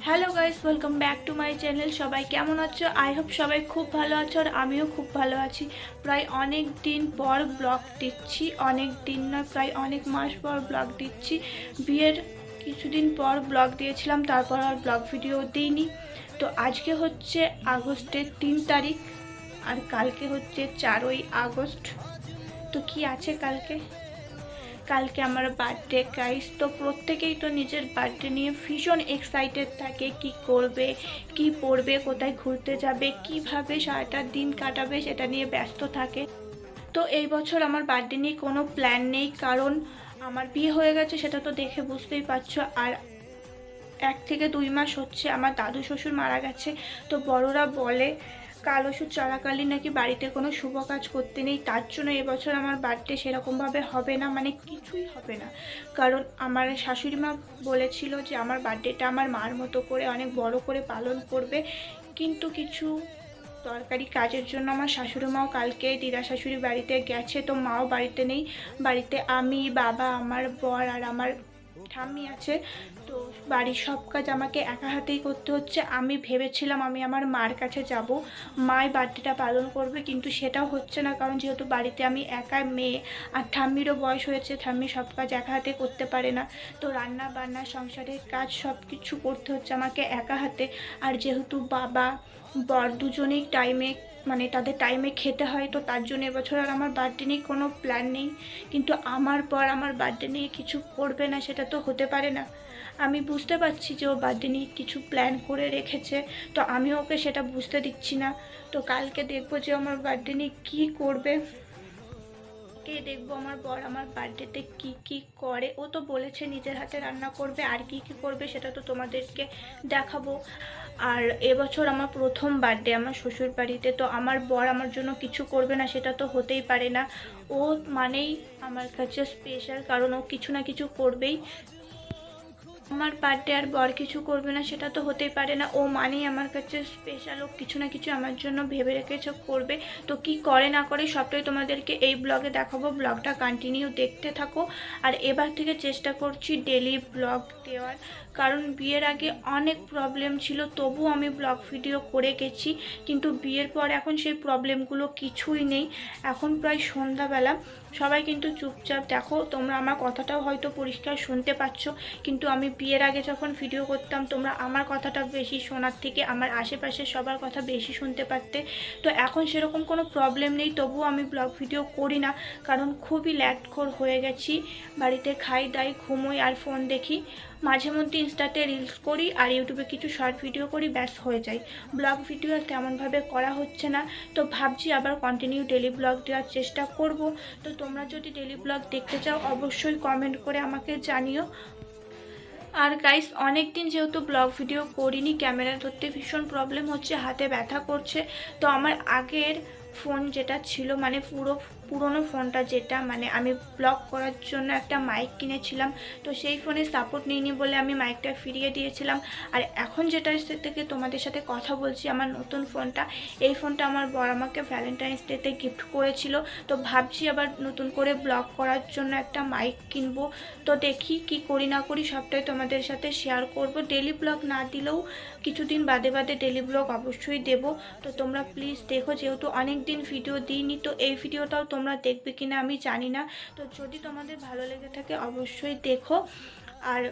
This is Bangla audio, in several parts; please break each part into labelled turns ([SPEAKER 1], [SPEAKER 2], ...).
[SPEAKER 1] Hello guys welcome back to my channel সবাই কেমন আছো? আই হোপ সবাই খুব ভালো আছো আর আমিও খুব ভালো আছি। প্রায় অনেক দিন পর ব্লগ দিচ্ছি। অনেক দিন নয় প্রায় অনেক মাস পর ব্লগ দিচ্ছি। বিয়ের কিছুদিন পর ব্লগ দিয়েছিলাম, তারপর আর ব্লগ ভিডিও দিইনি। তো আজকে হচ্ছে আগস্টের তিন তারিখ আর কালকে হচ্ছে চারই আগস্ট। তো কি আছে কালকে? কালকে আমার বার্থডে গাইস তো প্রত্যেকেই তো নিজের বার্থডে নিয়ে ভীষণ এক্সাইটেড থাকে। কি করবে, কি পড়বে, কোথায় ঘুরতে যাবে, কীভাবে সারাটা দিন কাটাবে সেটা নিয়ে ব্যস্ত থাকে। তো এই বছর আমার বার্থডে নিয়ে কোনো প্ল্যান নেই, কারণ আমার বিয়ে হয়ে গেছে সেটা তো দেখে বুঝতেই পারছ। আর এক থেকে দুই মাস হচ্ছে আমার দাদু শ্বশুর মারা গেছে। তো বড়রা বলে কাল ওষুধ চলাকালীন নাকি বাড়িতে কোনো শুভ কাজ করতে নেই, তার জন্য এবছর আমার বার্থডে সেরকমভাবে হবে না মানে কিছুই হবে না। কারণ আমার শাশুড়ি মা বলেছিল যে আমার বার্থডেটা আমার মার মতো করে, অনেক বড় করে পালন করবে। কিন্তু কিছু দরকারি কাজের জন্য আমার শাশুড়ি মাও কালকে দিদা শাশুড়ি বাড়িতে গেছে, তো মাও বাড়িতে নেই। বাড়িতে আমি, বাবা, আমার বর আর আমার ঠাম্মি আছে, তো বাড়ির সব কাজ আমাকে একা হাতেই করতে হচ্ছে। আমি ভেবেছিলাম আমি আমার মার কাছে যাব। মাই বার্থডেটা পালন করবে, কিন্তু সেটাও হচ্ছে না, কারণ যেহেতু বাড়িতে আমি একা মেয়ে, আর ঠাম্মিরও বয়স হয়েছে, ঠাম্মি সব কাজ একা হাতে করতে পারে না। তো রান্না বান্না, সংসারের কাজ সব কিছু করতে হচ্ছে আমাকে একা হাতে। আর যেহেতু বাবা বর দুজনেই টাইমে মানে তাদের টাইমে খেতে হয়, তো তার জন্য এবছর আর আমার বার্থডে নিয়ে কোনো প্ল্যান নেই। কিন্তু আমার পর আমার বার্থডে নিয়ে কিছু করবে না, সেটা তো হতে পারে না। আমি বুঝতে পারছি যে ও বার্থডে নিয়ে কিছু প্ল্যান করে রেখেছে, তো আমি ওকে সেটা বুঝতে দিচ্ছি না। তো কালকে দেখব যে আমার বার্থডে নিয়ে কী করবে। কে দেখব আমার বর আমার বার্থডেতে কি কি করে? ও তো বলেছে নিজের হাতে রান্না করবে, আর কি কি করবে সেটা তো তোমাদেরকে দেখাবো। আর এবছর আমার প্রথম বার্থডে আমার শ্বশুর বাড়িতে, তো আমার বর আমার জন্য কিছু করবে না, সেটা তো হতেই পারে না। ও মানেই আমার কাছে স্পেশাল কারণ ও কিছু না কিছু করবেই। আমার বার্থডে আর বর কিছু করবে না, সেটা তো হতেই পারে না। ও মানেই আমার কাছে স্পেশাল ও কিছু না কিছু আমার জন্য ভেবে রেখেছে করবে। তো কি করে না করে সবটাই তোমাদেরকে এই ব্লগে দেখাবো। ব্লগটা কন্টিনিউ দেখতে থাকো। আর এবার থেকে চেষ্টা করছি ডেলি ব্লগ দেওয়ার। কারণ বিয়ের আগে অনেক প্রবলেম ছিল তবু আমি ব্লগ ভিডিও করে গেছি। কিন্তু বিয়ের পর এখন সেই প্রবলেমগুলো কিছুই নেই। এখন প্রায় সন্ধ্যাবেলা। সবাই কিন্তু চুপচাপ দেখো, তোমরা আমার কথাটাও হয়তো পরিষ্কার শুনতে পাচ্ছ। কিন্তু আমি বিয়ের আগে যখন ভিডিও করতাম, তোমরা আমার কথাটা বেশি শোনার থেকে আমার আশেপাশে সবার কথা বেশি শুনতে পারতে। তো এখন সেরকম কোনো প্রবলেম নেই, তবুও আমি ব্লগ ভিডিও করি না, কারণ খুবই ল্যাটখোর হয়ে গেছি। বাড়িতে খাই, দাই, ঘুমোই আর ফোন দেখি। মাঝে মধ্যে ইনস্টাতে রিলস করি আর ইউটিউবে কিছু শর্ট ভিডিও করি, ব্যাস হয়ে যায়। ব্লগ ভিডিও আর তেমনভাবে করা হচ্ছে না। তো ভাবছি আবার কন্টিনিউ ডেলি ব্লগ দেওয়ার চেষ্টা করব। তো তোমরা যদি ডেলি ব্লগ দেখতে চাও, অবশ্যই কমেন্ট করে আমাকে জানিও। আর গাইস অনেক দিন যেহেতু ব্লগ ভিডিও করিনি ক্যামেরা ধরতে ভীষণ প্রবলেম হচ্ছে, হাতে ব্যথা করছে। তো আমার আগের ফোন যেটা ছিল মানে পুরো পুরনো ফোনটা যেটা মানে আমি ব্লগ করার জন্য একটা মাইক কিনেছিলাম, তো সেই ফোনে সাপোর্ট নিইনি বলে আমি মাইকটা ফিরিয়ে দিয়েছিলাম। আর এখন যেটা থেকে তোমাদের সাথে কথা বলছি, আমার নতুন ফোনটা, এই ফোনটা আমার বর আমাকে ভ্যালেন্টাইন্স ডেতে গিফট করেছিল, তো ভাবছি আবার নতুন করে ব্লগ করার জন্য একটা মাইক কিনবো। তো দেখি কি করি না করি, সবটাই তোমাদের সাথে শেয়ার করব। ডেলি ব্লগ না দিলেও কিছুদিন বাদে বাদে ডেলি ব্লগ অবশ্যই দেব। তো তোমরা প্লিজ দেখো, যেহেতু অনেক দিন ভিডিও দিইনি, তো এই ভিডিওটাও তোমরা দেখবে কিনা আমি জানি না। তো যদি তোমাদের ভালো লেগে থাকে অবশ্যই দেখো। আর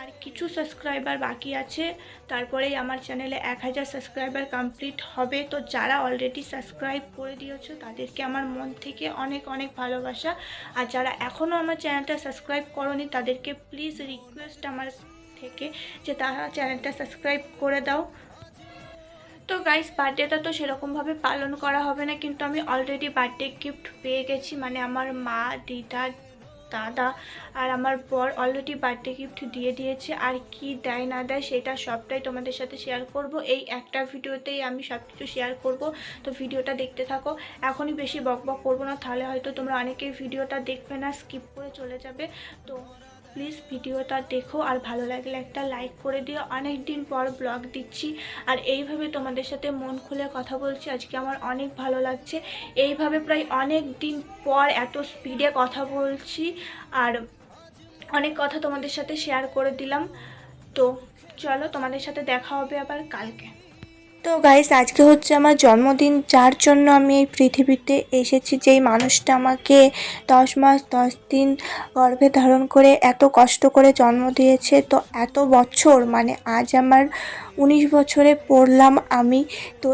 [SPEAKER 1] আর কিছু সাবস্ক্রাইবার বাকি আছে, তারপরেই আমার চ্যানেলে এক হাজার সাবস্ক্রাইবার কমপ্লিট হবে। তো যারা অলরেডি সাবস্ক্রাইব করে দিয়েছ, তাদেরকে আমার মন থেকে অনেক অনেক ভালোবাসা। আর যারা এখনও আমার চ্যানেলটা সাবস্ক্রাইব করনি, তাদেরকে প্লিজ রিকোয়েস্ট আমার থেকে যে তারা চ্যানেলটা সাবস্ক্রাইব করে দাও। তো গাইস বার্থডেটা তো সেরকমভাবে পালন করা হবে না, কিন্তু আমি অলরেডি বার্থডে গিফট পেয়ে গেছি। মানে আমার মা, দিদা, দাদা আর আমার বর অলরেডি বার্থডে গিফট দিয়ে দিয়েছে। আর কি দেয়, না দেয়, সেটা সবটাই তোমাদের সাথে শেয়ার করব। এই একটা ভিডিওতেই আমি সব কিছু শেয়ার করব। তো ভিডিওটা দেখতে থাকো। এখনই বেশি বক বক করব না, তাহলে হয়তো তোমরা অনেকেই ভিডিওটা দেখবে না স্কিপ করে চলে যাবে। তো প্লিজ ভিডিওটা দেখো আর ভালো লাগলে একটা লাইক করে দিও। অনেক দিন পর ব্লগ দিচ্ছি। আর এইভাবে তোমাদের সাথে মন খুলে কথা বলছি। আজকে আমার অনেক ভালো লাগছে। এইভাবে প্রায় অনেক দিন পর এত স্পিডে কথা বলছি। আর অনেক কথা তোমাদের সাথে শেয়ার করে দিলাম। তো চলো তোমাদের সাথে দেখা হবে আবার কালকে।
[SPEAKER 2] তো গাইস আজকে হচ্ছে আমার জন্মদিন, যার জন্য আমি এই পৃথিবীতে এসেছি। যেই মানুষটা আমাকে দশ মাস, দশ দিন গর্ভে ধারণ করে এত কষ্ট করে জন্ম দিয়েছে, তো এত বছর মানে আজ আমার উনিশ বছরে পড়লাম আমি। তো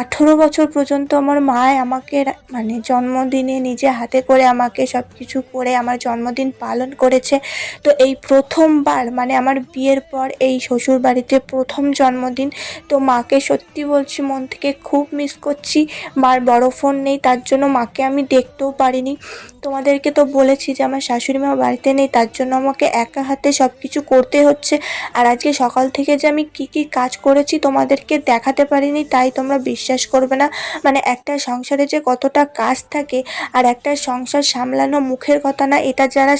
[SPEAKER 2] আঠেরো বছর পর্যন্ত আমার মা আমাকে মানে জন্মদিনে নিজে হাতে করে আমাকে সব কিছু করে আমার জন্মদিন পালন করেছে। তো এই প্রথমবার মানে আমার বিয়ের পর এই শ্বশুর বাড়িতে প্রথম জন্মদিন। তো মাকে সত্যি বলছি, মন থেকে খুব মিস করছি। মার বড় ফোন নেই, তার জন্য মাকে আমি দেখতেও পারিনি। তোমাদেরকে তো বলেছি যে আমার শাশুড়ি মা বাড়িতে নেই, তার জন্য আমাকে একা হাতে সব কিছু করতে হচ্ছে। আর আজকে সকাল থেকে যে আমি কি কি কাজ করেছি, তোমাদেরকে দেখাতে পারিনি, তাই তোমরা বিশ্বাস করবে না। মানে একটা সংসারে যে কতটা কাজ থাকে আর একটা সংসার সামলানো মুখের কথা না, এটা যারা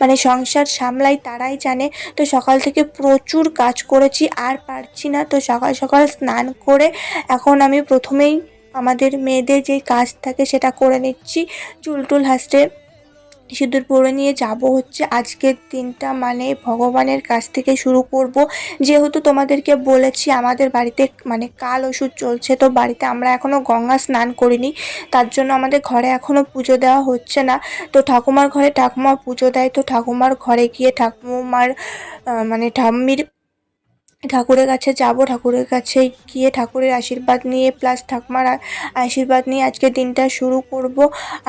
[SPEAKER 2] মানে সংসার সামলাই তারাই জানে। তো সকাল থেকে প্রচুর কাজ করেছি, আর পারছি না। তো সকাল সকাল স্নান করে এখন আমি প্রথমেই আমাদের মেয়েদের যে কাজ থাকে সেটা করে নিচ্ছি। চুল টুল হাসতে সিঁদুর পরে নিয়ে যাব হচ্ছে আজকের দিনটা মানে ভগবানের কাছ থেকে শুরু করব। যেহেতু তোমাদেরকে বলেছি আমাদের বাড়িতে মানে কাল ওষুধ চলছে, তো বাড়িতে আমরা এখনও গঙ্গা স্নান করিনি, তার জন্য আমাদের ঘরে এখনও পুজো দেওয়া হচ্ছে না। তো ঠাকুমার ঘরে ঠাকুমা পুজো দেয়, তো ঠাকুমার ঘরে গিয়ে ঠাকুমার মানে ঠাম্মির ঠাকুরের কাছে যাব, ঠাকুরের কাছে গিয়ে ঠাকুরের আশীর্বাদ নিয়ে প্লাস ঠাকুমার আশীর্বাদ নিয়ে আজকে দিনটা শুরু করব।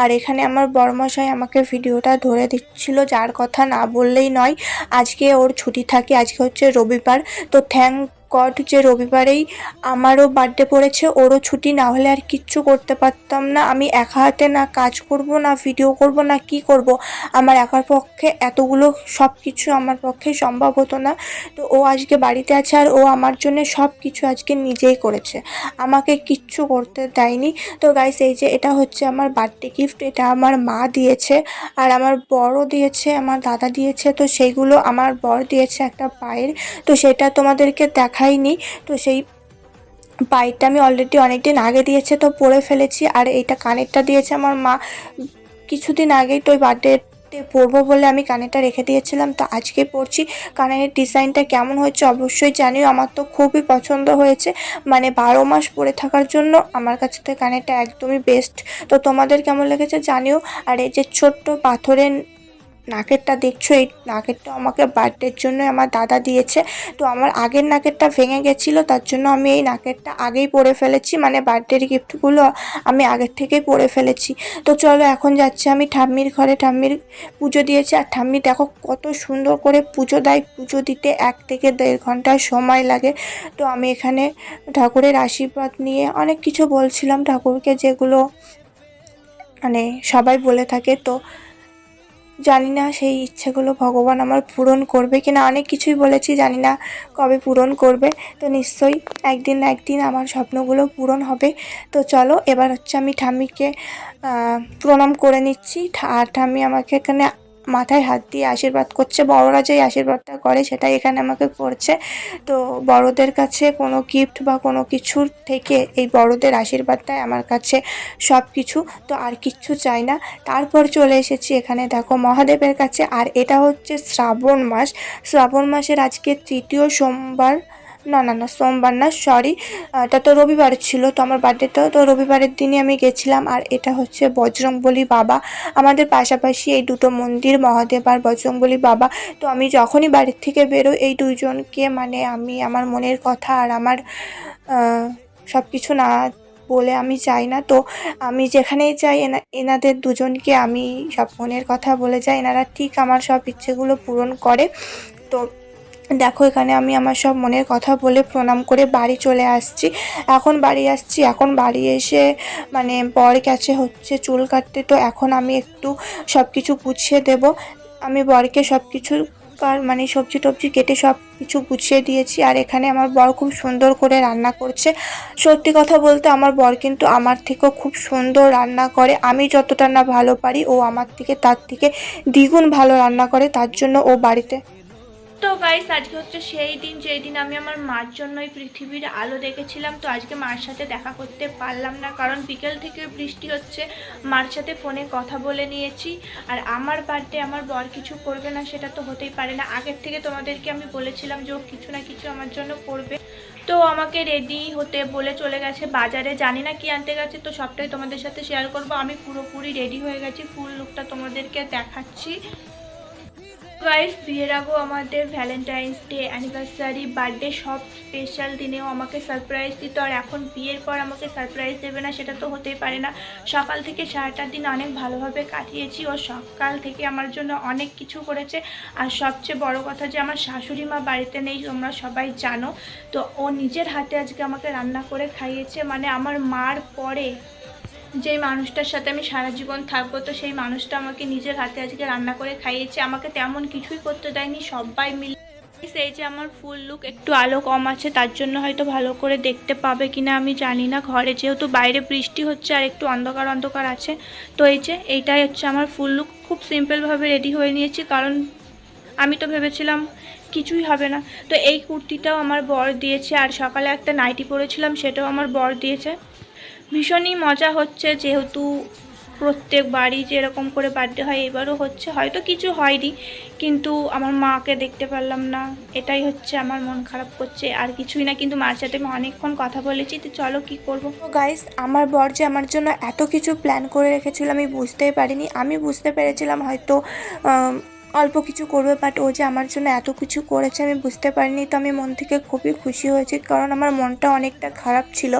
[SPEAKER 2] আর এখানে আমার বড়মশাই আমাকে ভিডিওটা ধরে দিচ্ছিল, যার কথা না বললেই নয়। আজকে ওর ছুটি থাকে, আজকে হচ্ছে রবিবার। তো থ্যাংক গড যে রবিবারেই আমারও বার্থডে পড়েছে, ওরও ছুটি না হলে আর কিচ্ছু করতে পারতাম না। আমি একা হাতে না কাজ করব, না ভিডিও করব, না কি করব। আমার একার পক্ষে এতগুলো সব কিছু আমার পক্ষে সম্ভব হতো না। তো ও আজকে বাড়িতে আছে আর ও আমার জন্য সব কিছু আজকে নিজেই করেছে। আমাকে কিচ্ছু করতে দেয়নি। তো গাইস এই যে এটা হচ্ছে আমার বার্থডে গিফট এটা আমার মা দিয়েছে আর আমার বড়ও দিয়েছে, আমার দাদা দিয়েছে। তো সেইগুলো আমার বর দিয়েছে একটা পায়ের। তো সেটা তোমাদেরকে দেখাইনি। তো সেই পাইপটা আমি অলরেডি অনেক দিন আগে দিয়েছে, তো পরে ফেলেছি। আর এইটা কানেরটা দিয়েছে আমার মা। কিছুদিন আগেই তো ওই বার্থডেতে পরবো বলে আমি কানেরটা রেখে দিয়েছিলাম, তো আজকে পরছি। কানের ডিজাইনটা কেমন হয়েছে অবশ্যই জানিও, আমার তো খুবই পছন্দ হয়েছে। মানে বারো মাস পরে থাকার জন্য আমার কাছে তো কানেরটা একদমই বেস্ট তো তোমাদের কেমন লেগেছে জানিও। আর এই যে ছোট্ট পাথরের নাকেরটা দেখছ? এই নাকেরটা আমাকে বার্থডের জন্য আমার দাদা দিয়েছে। তো আমার আগের নাকেরটা ভেঙে গেছিল, তার জন্য আমি এই নাকেরটা আগেই পরে ফেলেছি। মানে বার্থডের গিফটগুলো আমি আগের থেকেই পরে ফেলেছি। তো চলো এখন যাচ্ছি আমি ঠাম্মির ঘরে। ঠাম্মির পুজো দিয়েছি। আর ঠাম্মি দেখো কত সুন্দর করে পুজো দেয়। পুজো দিতে এক থেকে দেড় ঘণ্টা সময় লাগে। তো আমি এখানে ঠাকুরের আশীর্বাদ নিয়ে অনেক কিছু বলছিলাম। ঠাকুরকে যেগুলো মানে সবাই বলে থাকে। তো জানি না সেই ইচ্ছেগুলো ভগবান আমার পূরণ করবে কিনা। অনেক কিছুই বলেছি, জানি না কবে পূরণ করবে। তো নিশ্চয়ই একদিন না একদিন আমার স্বপ্নগুলো পূরণ হবে। তো চলো, এবার হচ্ছে আমি ঠাম্মিকে প্রণাম করে নিচ্ছি। আর ঠাম্মি আমাকে এখানে মাথায় হাত দিয়ে আশীর্বাদ করছে, বড়রা যেই আশীর্বাদটা করে সেটাই এখানে আমাকে করছে। তো বড়দের কাছে কোনো গিফট বা কোনো কিছুর থেকে এই বড়দের আশীর্বাদটাই আমার কাছে সব কিছু তো আর কিচ্ছু চাই না। তারপর চলে এসেছি এখানে, দেখো মহাদেবের কাছে। আর এটা হচ্ছে শ্রাবণ মাস। শ্রাবণ মাসের আজকে তৃতীয় সোমবার। না না না, সোমবার না সরি এটা তো রবিবার ছিল, তো আমার বার্থডেটাও তো রবিবারের দিনই আমি গেছিলাম, আর এটা হচ্ছে বজরংবলী বাবা। আমাদের পাশাপাশি এই দুটো মন্দির, মহাদেব আর বজরংবলী বাবা। তো আমি যখনই বাড়ির থেকে বেরোই, এই দুইজনকে মানে আমি, আমার মনের কথা আর আমার সব কিছু না বলে আমি চাই না। তো আমি যেখানেই যাই, এনা, এনাদের দুজনকে আমি সব মনের কথা বলে যাই। এনারা ঠিক আমার সব ইচ্ছেগুলো পূরণ করে। তো দেখো, এখানে আমি আমার সব মনের কথা বলে প্রণাম করে বাড়ি চলে আসছি। এখন বাড়ি আসছি, এখন বাড়ি এসে মানে বর গেছে হচ্ছে চুল কাটতে, তো এখন আমি একটু সব কিছু গুছিয়ে দেব। আমি বরকে সব কিছু কার মানে সবজি টবজি কেটে সব কিছু গুছিয়ে দিয়েছি। আর এখানে আমার বর খুব সুন্দর করে রান্না করছে। সত্যি কথা বলতে আমার বর কিন্তু আমার থেকেও খুব সুন্দর রান্না করে। আমি যতটা না ভালো পারি, ও আমার থেকে, তার থেকে দ্বিগুণ ভালো রান্না করে। তার জন্য ও বাড়িতে
[SPEAKER 1] তো গাইস আজকে হচ্ছে সেই দিন, যেই দিন আমি আমার মার জন্য এই পৃথিবীর আলো দেখেছিলাম, তো আজকে মার সাথে দেখা করতে পারলাম না, কারণ বিকেল থেকে বৃষ্টি হচ্ছে। মার সাথে ফোনে কথা বলে নিয়েছি, আর আমার বার্থডে আমার বর কিছু করবে না, সেটা তো হতেই পারে না। আগের থেকে তোমাদেরকে আমি বলেছিলাম যে ও কিছু না কিছু আমার জন্য করবে। তো আমাকে রেডি হতে বলে চলে গেছে বাজারে, জানি না কি আনতে গেছে, তো সবটাই তোমাদের সাথে শেয়ার করব। আমি পুরোপুরি রেডি হয়ে গেছি ফুল লুকটা তোমাদেরকে দেখাচ্ছি। গাইস বিয়ের আগেও আমাদের ভ্যালেন্টাইন্স ডে অ্যানিভার্সারি বার্থডে সব স্পেশাল দিনেও আমাকে সারপ্রাইজ দিত। আর এখন বিয়ের পর আমাকে সারপ্রাইজ দেবে না, সেটা তো হতেই পারে না। সকাল থেকে সারাটা দিন অনেক ভালোভাবে কাটিয়েছি ও সকাল থেকে আমার জন্য অনেক কিছু করেছে। আর সবচেয়ে বড় কথা যে আমার শাশুড়ি মা বাড়িতে নেই, তোমরা সবাই জানো। তো ও নিজের হাতে আজকে আমাকে রান্না করে খাইয়েছে। মানে আমার মার পরে যেই মানুষটার সাথে আমি সারা জীবন থাকব, তো সেই মানুষটা আমাকে নিজের হাতে আজকে রান্না করে খাইয়েছে। আমাকে তেমন কিছুই করতে দেয়নি, সবাই মিলে এই যে আমার ফুল লুক একটু আলো কম আছে, তার জন্য হয়তো ভালো করে দেখতে পাবে কিনা আমি জানি না। ঘরে যেহেতু বাইরে বৃষ্টি হচ্ছে আর একটু অন্ধকার অন্ধকার আছে, তো এই যে এইটাই হচ্ছে আমার ফুল লুক খুব সিম্পলভাবে রেডি হয়ে নিয়েছি, কারণ আমি তো ভেবেছিলাম কিছুই হবে না। তো এই কুর্তিটাও আমার বর দিয়েছে, আর সকালে একটা নাইটি পরেছিলাম, সেটাও আমার বর দিয়েছে। ভীষণই মজা হচ্ছে যেহেতু প্রত্যেক বাড়ি যেরকম করে বার্থডে হয় এবারও হচ্ছে। হয়তো কিছু হয়নি, কিন্তু আমার মাকে দেখতে পারলাম না। এটাই হচ্ছে আমার মন খারাপ করছে। আর কিছুই না, কিন্তু মার সাথে আমি অনেকক্ষণ কথা বলেছি, তো চলো কি করব?
[SPEAKER 2] গাইস আমার বর যে আমার জন্য এত কিছু প্ল্যান করে রেখেছিল আমি বুঝতেই পারিনি। আমি বুঝতে পেরেছিলাম হয়তো অল্প কিছু করবে বাট ও যে আমার জন্য এত কিছু করেছে আমি বুঝতে পারিনি। তো আমি মন থেকে খুবই খুশি হয়েছি, কারণ আমার মনটা অনেকটা খারাপ ছিল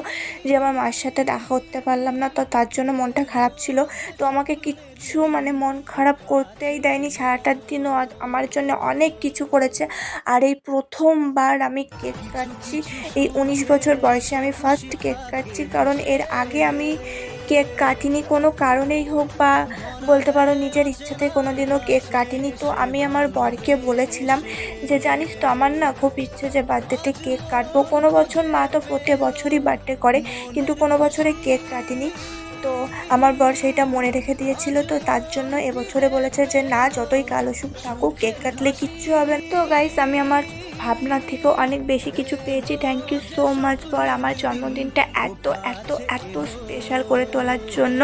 [SPEAKER 2] যে আমার মার সাথে দেখা করতে পারলাম না, তো তার জন্য মনটা খারাপ ছিল। তো আমাকে কিচ্ছু মানে মন খারাপ করতেই দেয়নি সারাটার দিনও আমার জন্য অনেক কিছু করেছে। আর এই প্রথমবার আমি কেক কাটছি, এই উনিশ বছর বয়সে আমি ফার্স্ট কেক কাটছি, কারণ এর আগে আমি কেক কাটিনি, কোনো কারণেই হোক বা বলতে পারো নিজের ইচ্ছাতে কোনো দিনও কেক কাটিনি। তো আমি আমার বরকে বলেছিলাম যে, জানিস তো আমার না খুব ইচ্ছে যে বার্থডেতে কেক কাটবো। কোনো বছর মা তো প্রতি বছরই বার্থডে করে, কিন্তু কোনো বছরে কেক কাটিনি। তো আমার বর সেইটা মনে রেখে দিয়েছিল। তো তার জন্য এবছরে বলেছে যে, না, যতই কালো সুখ থাকুক, কেক কাটলে কিচ্ছু হবে তো গাইস আমি আমার ভাবনার থেকেও অনেক বেশি কিছু পেয়েছি। Thank you so much for আমার জন্মদিনটা এত এত এত স্পেশাল করে তোলার জন্য।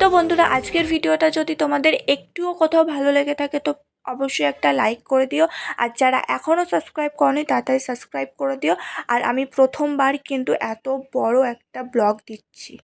[SPEAKER 2] তো বন্ধুরা, আজকের ভিডিওটা যদি তোমাদের একটুও কোথাও ভালো লেগে থাকে, তো অবশ্যই একটা লাইক করে দিও। আর যারা এখনও সাবস্ক্রাইব করনি, তাড়াতাড়ি সাবস্ক্রাইব করে দিও। আর আমি প্রথমবার কিন্তু এত বড় একটা ব্লগ দিচ্ছি।